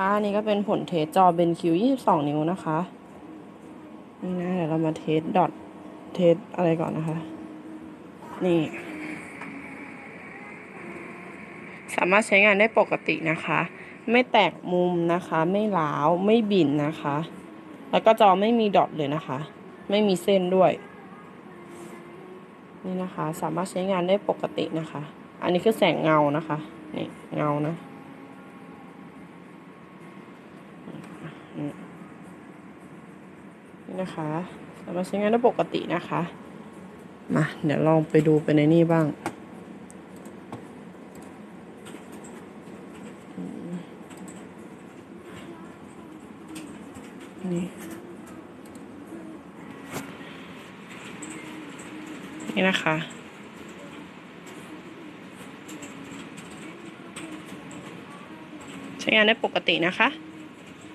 คะอันนี้ก็เป็นผลเทสจอเบนคิว22นิ้วนะคะ นี่นะ เดี๋ยวเรามาเทสดอทเทสอะไรก่อนนะคะ นี่ สามารถใช้งานได้ปกตินะคะ ไม่แตกมุมนะคะ ไม่หลาวไม่บินนะคะ แล้วก็จอไม่มีดอทเลยนะคะ ไม่มีเส้นด้วย นี่นะคะ สามารถใช้งานได้ปกตินะคะ อันนี้คือแสงเงานะคะ นี่เงานะ นี่นะคะสามารถใช้งานได้ปกตินะคะ มา เดี๋ยวลองไปดูไปในนี่บ้างนี่นี่นะคะ ใช้งานได้ปกตินะคะ